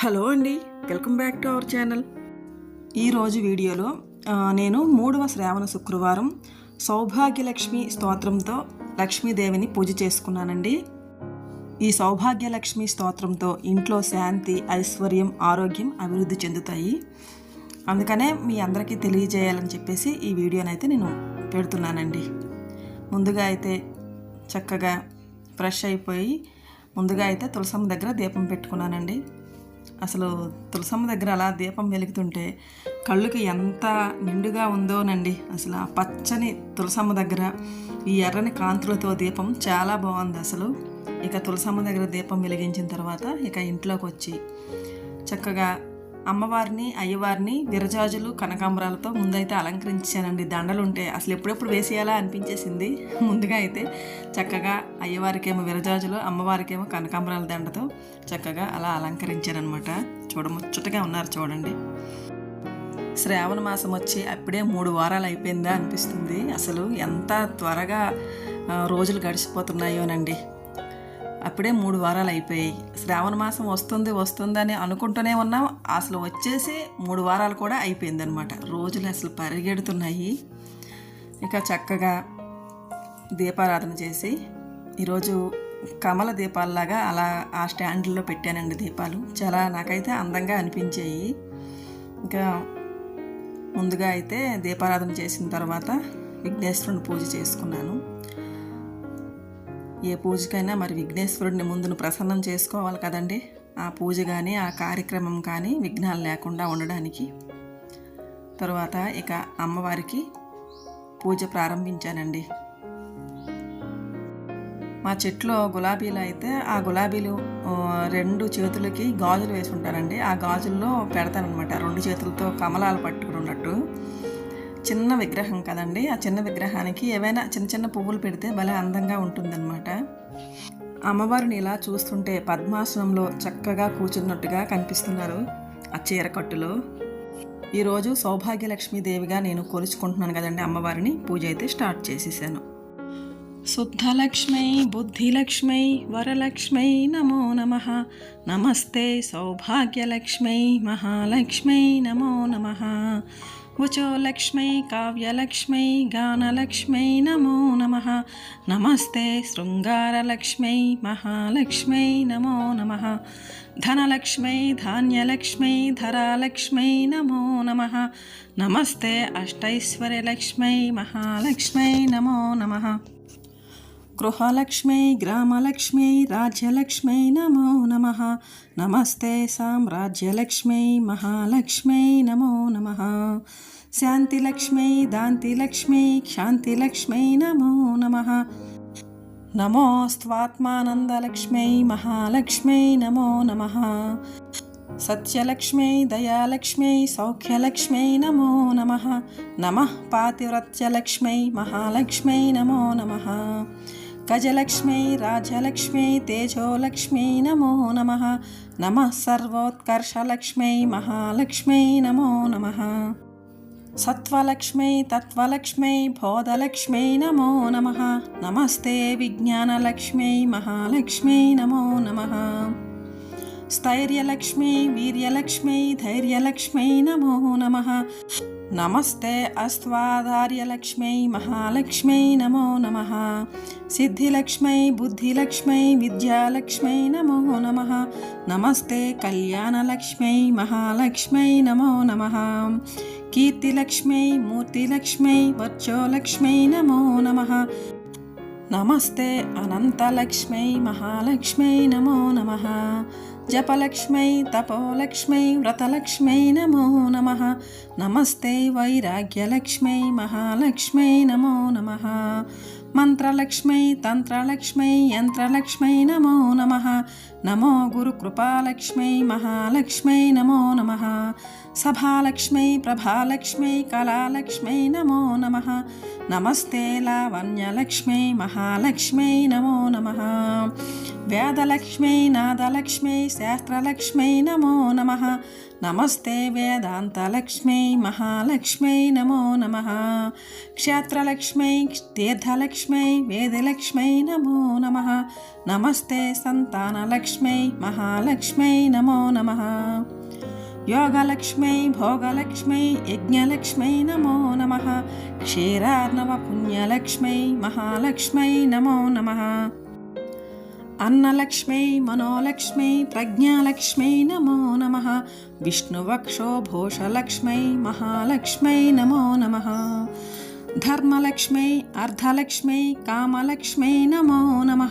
Hello అండి welcome back to our channel. ఈరోజు వీడియోలో నేను మూడవ శ్రావణ శుక్రవారం సౌభాగ్యలక్ష్మి స్తోత్రంతో లక్ష్మీదేవిని పూజ చేసుకున్నానండి. ఈ సౌభాగ్యలక్ష్మి స్తోత్రంతో ఇంట్లో శాంతి ఐశ్వర్యం ఆరోగ్యం అభివృద్ధి చెందుతాయి. అందుకనే మీ అందరికీ తెలియజేయాలని చెప్పేసి ఈ వీడియోనైతే నేను పెడుతున్నానండి. ముందుగా అయితే చక్కగా ఫ్రెష్ అయిపోయి ముందుగా అయితే తులసమ్మ దగ్గర దీపం పెట్టుకున్నానండి. అసలు తులసమ్మ దగ్గర అలా దీపం వెలుగుతుంటే కళ్ళుకి ఎంత నిండుగా ఉందోనండి. అసలు ఆ పచ్చని తులసమ్మ దగ్గర ఈ ఎర్రని కాంతులతో దీపం చాలా బాగుంది అసలు. ఇక తులసమ్మ దగ్గర దీపం వెలిగించిన తర్వాత ఇక ఇంట్లోకి వచ్చి చక్కగా అమ్మవారిని అయ్యవారిని విరజాజులు కనకాంబరాలతో ముందైతే అలంకరించానండి. దండలు ఉంటే అసలు ఎప్పుడెప్పుడు వేసేయాలా అనిపించేసింది. ముందుగా అయితే చక్కగా అయ్యవారికేమో విరజాజులు అమ్మవారికేమో కనకాంబరాల దండతో చక్కగా అలా అలంకరించారనమాట. చూడముచ్చటగా ఉన్నారు చూడండి. శ్రావణ మాసం వచ్చి అప్పుడే మూడు వారాలు అయిపోయిందా అనిపిస్తుంది. అసలు ఎంత త్వరగా రోజులు గడిచిపోతున్నాయోనండి. అప్పుడే మూడు వారాలు అయిపోయాయి. శ్రావణ మాసం వస్తుంది వస్తుందని అనుకుంటూనే ఉన్నాం. అసలు వచ్చేసి మూడు వారాలు కూడా అయిపోయిందనమాట రోజులు అసలు పరిగెడుతున్నాయి. ఇక చక్కగా దీపారాధన చేసి ఈరోజు కమల దీపాలలాగా అలా ఆ స్టాండ్లో పెట్టానండి దీపాలు. చాలా నాకైతే అందంగా అనిపించాయి. ఇంకా ముందుగా అయితే దీపారాధన చేసిన తర్వాత విఘ్నేశ్వరుని పూజ చేసుకున్నాను. ఏ పూజకైనా మరి విఘ్నేశ్వరుడిని ముందును ప్రసన్నం చేసుకోవాలి కదండి. ఆ పూజ కానీ ఆ కార్యక్రమం కానీ విఘ్నాలు లేకుండా ఉండడానికి. తర్వాత ఇక అమ్మవారికి పూజ ప్రారంభించానండి. మా చెట్లో గులాబీలు అయితే ఆ గులాబీలు రెండు చేతులకి గాజులు వేసి ఉంటారండి ఆ గాజుల్లో పెడతానమాట రెండు చేతులతో కమలాలు పట్టుకుని ఉన్నట్టు చిన్న విగ్రహం కదండి. ఆ చిన్న విగ్రహానికి ఏవైనా చిన్న చిన్న పువ్వులు పెడితే భలే అందంగా ఉంటుందన్నమాట. అమ్మవారిని ఇలా చూస్తుంటే పద్మాసనంలో చక్కగా కూర్చున్నట్టుగా కనిపిస్తున్నారు ఆ చీరకట్టులో ఈరోజు సౌభాగ్యలక్ష్మీదేవిగా నేను కొలుచుకుంటున్నాను కదండి అమ్మవారిని. పూజ అయితే స్టార్ట్ చేసేసాను. శుద్ధలక్ష్మై బుద్ధిలక్ష్మై వరలక్ష్మై నమో నమ. నమస్తే సౌభాగ్యలక్ష్మై మహాలక్ష్మై నమో నమ. వచో లక్ష్మై కావ్యలక్ష్మై గానలక్ష్మై నమో నమ నమస్తే శృంగారలక్ష్మై మహాలక్ష్మై నమో నమ ధనలక్ష్మై ధాన్యలక్ష్మై ధరాలక్ష్మై నమో నమ నమస్తే అష్టైశ్వర్యలక్ష్మై మహాలక్ష్మై నమో నమ గృహలక్ష్మై గ్రామలక్ష్మై రాజ్యలక్ష్మై నమో నమ నమస్తే సామ్రాజ్యలక్ష్మై మహాలక్ష్మై నమో నమ శాంతిలక్ష్మై దాంతిలక్ష్మై క్షాంతిలక్ష్మై నమో నమ నమోస్త్వాత్మానందలక్ష్మై మహాలక్ష్మై నమో నమ సత్యలక్ష్మై దయాలక్ష్మై సౌఖ్యలక్ష్మై నమో నమ నమ పాతివ్రత్యలక్ష్మై మహాలక్ష్మై నమో నమ గజలక్ష్మై రాజలక్ష్మై తేజోలక్ష్మై నమో నమ. నమ సర్వోత్కర్షలక్ష్మై మహాలక్ష్మై నమో నమ. సత్వలక్ష్మై తత్వలక్ష్మై బోధలక్ష్మై నమో నమ. నమస్తే విజ్ఞానలక్ష్మై మహాలక్ష్మై నమో నమ. స్థైర్యలక్ష్మీ వీర్యలక్ష్మీ ధైర్యలక్ష్మీ నమో నమ. నమస్తే అస్త్వాధార్యలక్ష్మీ మహాలక్ష్మీ నమో నమ సిద్ధిలక్ష్మీ బుద్ధిలక్ష్మీ విద్యాలక్ష్మీ నమో నమ నమస్తే కళ్యాణలక్ష్మీ మహాలక్ష్మీ నమో నమ కీర్తిలక్ష్మీ మూర్తిలక్ష్మీ వర్చోలక్ష్మీ నమో నమ నమస్తే అనంతలక్ష్మై మహాలక్ష్మై నమో నమ జపలక్ష్మై తపోలక్ష్మై వ్రతలక్ష్మై నమో నమ నమస్తే వైరాగ్యలక్ష్మై మహాలక్ష్మై నమో నమ మంత్రలక్ష్మై తంత్రలక్ష్మై యంత్రలక్ష్మై నమో నమ. నమో గురుకృపాలక్ష్మై మహాలక్ష్మై నమో నమ. సభాలక్ష్మై ప్రభాలక్ష్మై కళాలక్ష్మై నమో నమ. నమస్తే లావణ్యలక్ష్మై మహాలక్ష్మై నమో నమ. వేదలక్ష్మై నాదలక్ష్మై శాస్త్రలక్ష్మై నమో నమ. నమస్తే వేదాంతలక్ష్మై మహాలక్ష్మై నమో నమ క్షేత్రలక్ష్మై తీర్థలక్ష్మై వేదలక్ష్మై నమో నమ నమస్తే సంతానలక్ష్మై లక్ష్మై మహాలక్ష్మై నమో నమ योगलक्ष्मै भोगलक्ष्मै यज्ञलक्ष्मै नमो नमः क्षीरार्णवपुण्यलक्ष्मै महालक्ष्मै नमो नमः अन्नलक्ष्मी मनोलक्ष्मी प्रज्ञालक्ष्म्यै नमो नमः विष्णुवक्षोभूषलक्ष्म्यै महालक्ष्म्यै नमो नम धर्मलक्ष्मी अर्धलक्ष्मी कामलक्ष्मी नमो नम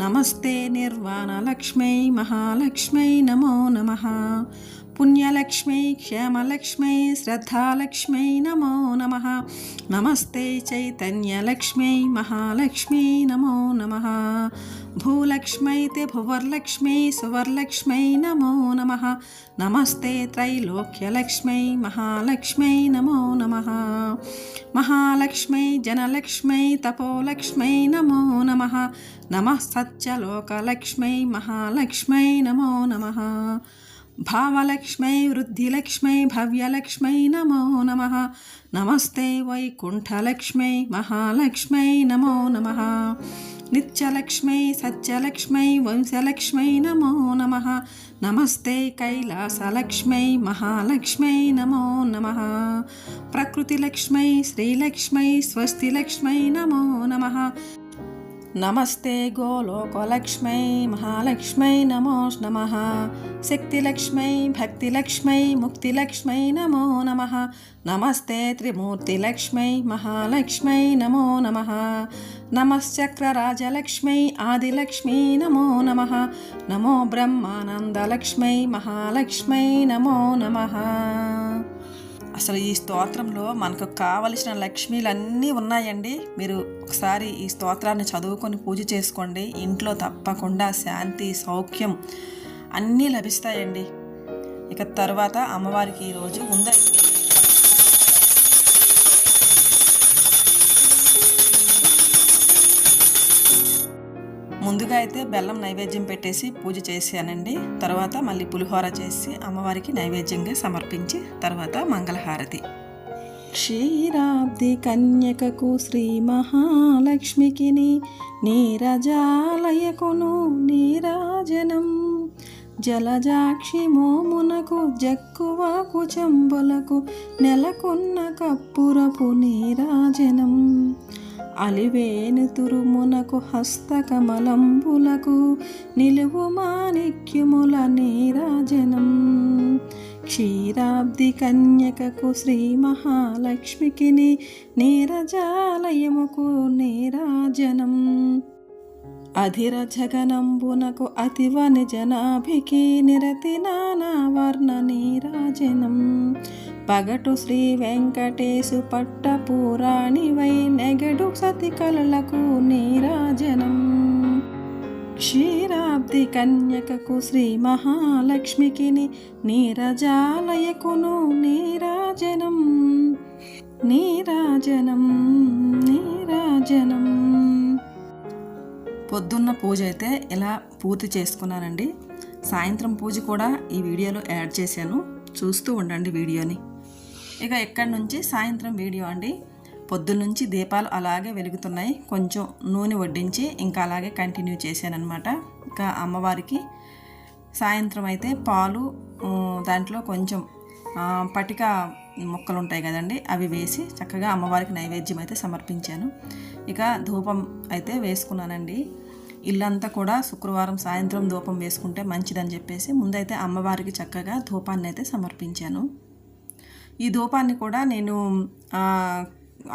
नमस्ते निर्वाणलक्ष्मी महालक्ष्म्यै नमो नमः पुण्यलक्ष्मै, क्षेमलक्ष्मै, श्रद्धालक्ष्मै, नमो नमः। नमस्ते चैतन्यलक्ष्मै, महालक्ष्मी, नमो नमः। भूलक्ष्मै ते भुवर्लक्ष्मै, सुवर्लक्ष्मै नमो नमः। नमस्ते त्रैलोक्यलक्ष्मै, महालक्ष्मै, नमो नमः। महालक्ष्मै, जनलक्ष्मै, तपोलक्ष्मै, नमो नमः। नमः सत्यलोकलक्ष्मै महालक्ष्मै, नमो नमः। भावलक्ष्म्यै वृद्धिलक्ष्म्यै भव्यलक्ष्म्यै नमो नमः। नमस्ते वैकुण्ठलक्ष्म्यै महालक्ष्म्यै नमो नमः। नित्यलक्ष्म्यै सत्यलक्ष्म्यै वंशलक्ष्म्यै नमो नमः। नमस्ते कैलासलक्ष्म्यै महालक्ष्म्यै नमो नमः। प्रकृतिलक्ष्म्यै श्रीलक्ष्म्यै स्वस्तिलक्ष्म्यै नमो नमः। నమస్తే గోలోకలక్ష్మై మహాలక్ష్మై నమో నమ శక్తిలక్ష్మై భక్తిలక్ష్మై ముక్తిలక్ష్మై నమో నమ నమస్తే త్రిమూర్తిలక్ష్మై మహాలక్ష్మై నమో నమ నమశ్చక్రరాజలక్ష్మై ఆదిలక్ష్మీ నమో నమ నమో బ్రహ్మానందలక్ష్మై మహాలక్ష్మై నమో నమ అసలు ఈ స్తోత్రంలో మనకు కావలసిన లక్ష్మీలన్నీ ఉన్నాయండి. మీరు ఒకసారి ఈ స్తోత్రాన్ని చదువుకొని పూజ చేసుకోండి. ఇంట్లో తప్పకుండా శాంతి సౌఖ్యం అన్నీ లభిస్తాయండి. ఇక తర్వాత అమ్మవారికి ఈరోజు ఉందండి. ముందుగా అయితే బెల్లం నైవేద్యం పెట్టేసి పూజ చేశానండి. తర్వాత మళ్ళీ పులిహోర చేసి అమ్మవారికి నైవేద్యంగా సమర్పించి తర్వాత మంగళహారతి. క్షీరాబ్ది కన్యకకు శ్రీ మహాలక్ష్మికి నీరజాలయకును నీరాజనం. జలజాక్షి మోమునకు జక్కువ కుచంబులకు నెలకొన్న కప్పురపు నీరాజనం. అలివేను తురుమునకు హస్తకమలంబులకు నిలువు మాణిక్యముల నీరాజనం. క్షీరాబ్ది కన్యకకు శ్రీ మహాలక్ష్మికి నీరజాలయముకు నీరాజనం. అధిర జగనంబునకు అతివని జనాభికి నిరతి నానా వర్ణ నీరాజనం. పగటు శ్రీ వెంకటేశు పట్టపురాణివై నెగడు సతి కలలకు నీరాజనం. క్షీరాబ్ది కన్యకకు శ్రీ మహాలక్ష్మికి నీరజాలయకును నీరాజనం. నీరాజనం నీరాజనం. పొద్దున్న పూజ అయితే ఇలా పూర్తి చేసుకున్నానండి? సాయంత్రం పూజ కూడా ఈ వీడియోలో యాడ్ చేశాను. చూస్తూ ఉండండి వీడియోని. ఇక ఎక్కడి నుంచి? సాయంత్రం వీడియో అండి. పొద్దున్నుంచి దీపాలు అలాగే వెలుగుతున్నాయి. కొంచెం నూనె వడ్డించి ఇంకా అలాగే కంటిన్యూ చేశానమాట ఇంకా అమ్మవారికి సాయంత్రం అయితే పాలు దాంట్లో కొంచెం పటిక మొక్కలు ఉంటాయి కదండి అవి వేసి చక్కగా అమ్మవారికి నైవేద్యం అయితే సమర్పించాను. ఇక ధూపం అయితే వేసుకున్నానండి. ఇల్లంతా కూడా శుక్రవారం సాయంత్రం ధూపం వేసుకుంటే మంచిదని చెప్పేసి ముందైతే అమ్మవారికి చక్కగా ధూపాన్ని అయితే సమర్పించాను. ఈ ధూపాన్ని కూడా నేను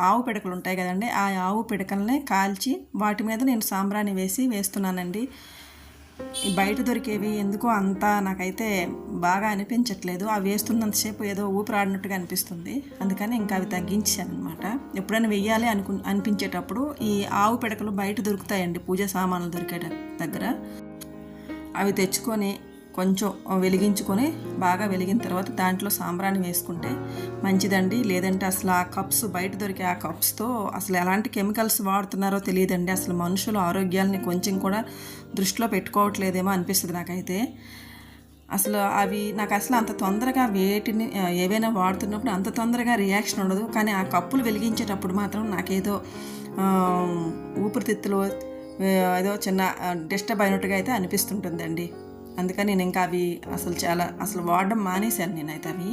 ఆవు పిడకలు ఉంటాయి కదండి ఆ ఆవు పిడకలనే కాల్చి వాటి మీద నేను సాంబ్రాణి వేసి వేస్తున్నానండి. బయట దొరికేవి ఎందుకో అంతా నాకైతే బాగా అనిపించట్లేదు. అవి వేస్తున్నంతసేపు ఏదో ఊపిరాడినట్టుగా అనిపిస్తుంది. అందుకని ఇంకా అవి తగ్గించాను అనమాట ఎప్పుడైనా వెయ్యాలి అనుకు అనిపించేటప్పుడు ఈ ఆవు పిడకలు బయట దొరుకుతాయండి పూజ సామాన్లు దొరికే దగ్గర. అవి తెచ్చుకొని కొంచెం వెలిగించుకొని బాగా వెలిగిన తర్వాత దాంట్లో సాంబ్రాన్ని వేసుకుంటే మంచిదండి. లేదంటే అసలు ఆ కప్స్ బయట దొరికే ఆ కప్స్తో అసలు ఎలాంటి కెమికల్స్ వాడుతున్నారో తెలియదండి. అసలు మనుషుల ఆరోగ్యాలని కొంచెం కూడా దృష్టిలో పెట్టుకోవట్లేదేమో అనిపిస్తుంది నాకైతే. అసలు అవి నాకు అసలు అంత తొందరగా వేటిని ఏవైనా వాడుతున్నప్పుడు అంత తొందరగా రియాక్షన్ ఉండదు. కానీ ఆ కప్పులు వెలిగించేటప్పుడు మాత్రం నాకేదో ఊపిరితిత్తులు ఏదో చిన్న డిస్టర్బ్ అయినట్టుగా అయితే అనిపిస్తుంటుందండి. అందుకని నేను ఇంకా అవి అసలు చాలా అసలు వాడడం మానేశాను నేనైతే అవి.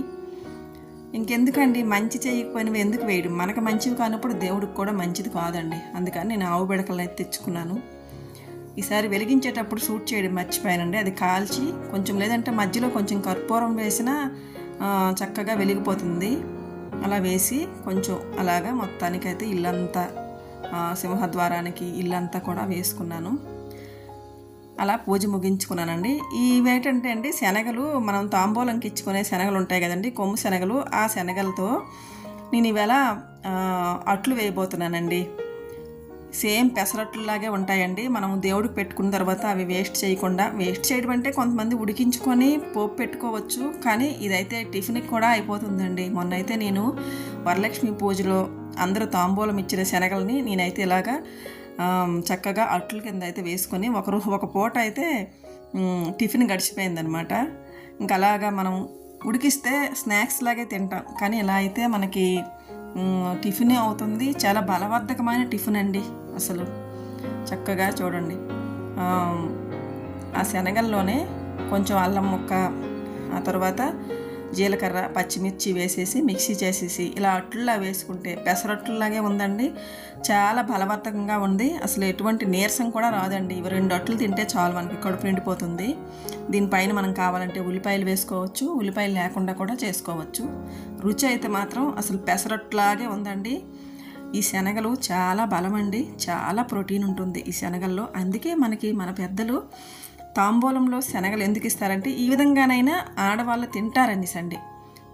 ఇంకెందుకండి? మంచి చేయకపోయినవి ఎందుకు వేయడం? మనకు మంచివి కానప్పుడు దేవుడికి కూడా మంచిది కాదండి. అందుకని నేను ఆవు బిడకలు అయితే తెచ్చుకున్నాను. ఈసారి వెలిగించేటప్పుడు షూట్ చేయడం మర్చిపోయానండి. అది కాల్చి కొంచెం లేదంటే మధ్యలో కొంచెం కర్పూరం వేసినా చక్కగా వెలిగిపోతుంది. అలా వేసి కొంచెం అలాగా మొత్తానికైతే ఇల్లంతా సింహద్వారానికి ఇల్లంతా కూడా వేసుకున్నాను. అలా పూజ ముగించుకున్నానండి. ఇవేంటంటే అండి శనగలు మనం తాంబూలంకి ఇచ్చుకునే శనగలు ఉంటాయి కదండి కొమ్ము శనగలు. ఆ శనగలతో నేను ఇవాళ అట్లు వేయబోతున్నానండి. సేమ్ పెసరట్లులాగే ఉంటాయండి. మనం దేవుడికి పెట్టుకున్న తర్వాత అవి వేస్ట్ చేయకుండా వేస్ట్ చేయడం అంటే కొంతమంది ఉడికించుకొని పోపు పెట్టుకోవచ్చు కానీ ఇదైతే టిఫిన్కి కూడా అయిపోతుందండి. మొన్న అయితే నేను వరలక్ష్మి పూజలో అందరూ తాంబూలం ఇచ్చిన శనగల్ని నేనైతే ఇలాగా చక్కగా అట్ల కింద అయితే వేసుకొని ఒకరు ఒక పూట అయితే టిఫిన్ గడిచిపోయిందనమాట ఇంకా అలాగా మనం ఉడికిస్తే స్నాక్స్ లాగే తింటాం. కానీ ఇలా అయితే మనకి టిఫిన్ అవుతుంది. చాలా బలవర్ధకమైన టిఫిన్ అండి అసలు. చక్కగా చూడండి. ఆ శనగల్లోనే కొంచెం అల్లం ముక్క ఆ తర్వాత జీలకర్ర పచ్చిమిర్చి వేసేసి మిక్సీ చేసేసి ఇలా అట్లా వేసుకుంటే పెసరట్లలాగే ఉందండి. చాలా బలవర్ధకంగా ఉంది. అసలు ఎటువంటి నీరసం కూడా రాదండి. ఇవి రెండు అట్లు తింటే చాలు మనకి కడుపు నిండిపోతుంది. దీనిపైన మనం కావాలంటే ఉల్లిపాయలు వేసుకోవచ్చు. ఉల్లిపాయలు లేకుండా కూడా చేసుకోవచ్చు. రుచి అయితే మాత్రం అసలు పెసరట్లాగే ఉందండి. ఈ శనగలు చాలా బలమండి. చాలా ప్రోటీన్ ఉంటుంది ఈ శనగల్లో. అందుకే మనకి మన పెద్దలు తాంబూలంలో శనగలు ఎందుకు ఇస్తారంటే ఈ విధంగానైనా ఆడవాళ్ళు తింటారని సండి.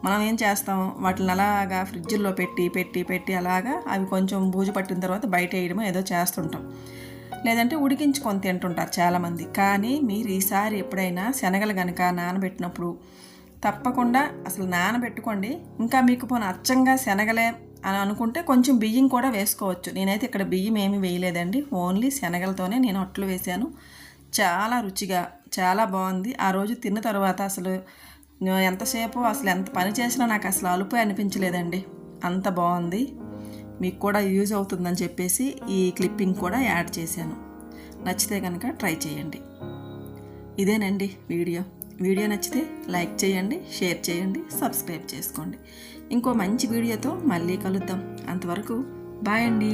మనం ఏం చేస్తాం? వాటిని అలాగా ఫ్రిడ్జ్లో పెట్టి పెట్టి పెట్టి అలాగా అవి కొంచెం బూజు పట్టిన తర్వాత బయట వేయడమో ఏదో చేస్తుంటాం. లేదంటే ఉడికించుకొని తింటుంటారు చాలామంది. కానీ మీరు ఈసారి ఎప్పుడైనా శనగలు కనుక నానబెట్టినప్పుడు తప్పకుండా అసలు నానబెట్టుకోండి. ఇంకా మీకు పోనీ అచ్చంగా శనగలే అని అనుకుంటే కొంచెం బియ్యం కూడా వేసుకోవచ్చు. నేనైతే ఇక్కడ బియ్యం ఏమీ వేయలేదండి. ఓన్లీ శనగలతోనే నేను అట్లు వేశాను. చాలా రుచిగా చాలా బాగుంది. ఆ రోజు తిన్న తర్వాత అసలు ఎంతసేపు అసలు ఎంత పని చేసినా నాకు అసలు అలుపు అనిపించలేదండి. అంత బాగుంది. మీకు కూడా యూజ్ అవుతుందని చెప్పేసి ఈ క్లిప్పింగ్ కూడా యాడ్ చేశాను. నచ్చితే కనుక ట్రై చేయండి. ఇదేనండి వీడియో. వీడియో నచ్చితే లైక్ చేయండి షేర్ చేయండి సబ్స్క్రైబ్ చేసుకోండి. ఇంకో మంచి వీడియోతో మళ్ళీ కలుద్దాం. అంతవరకు బాయ్ అండి.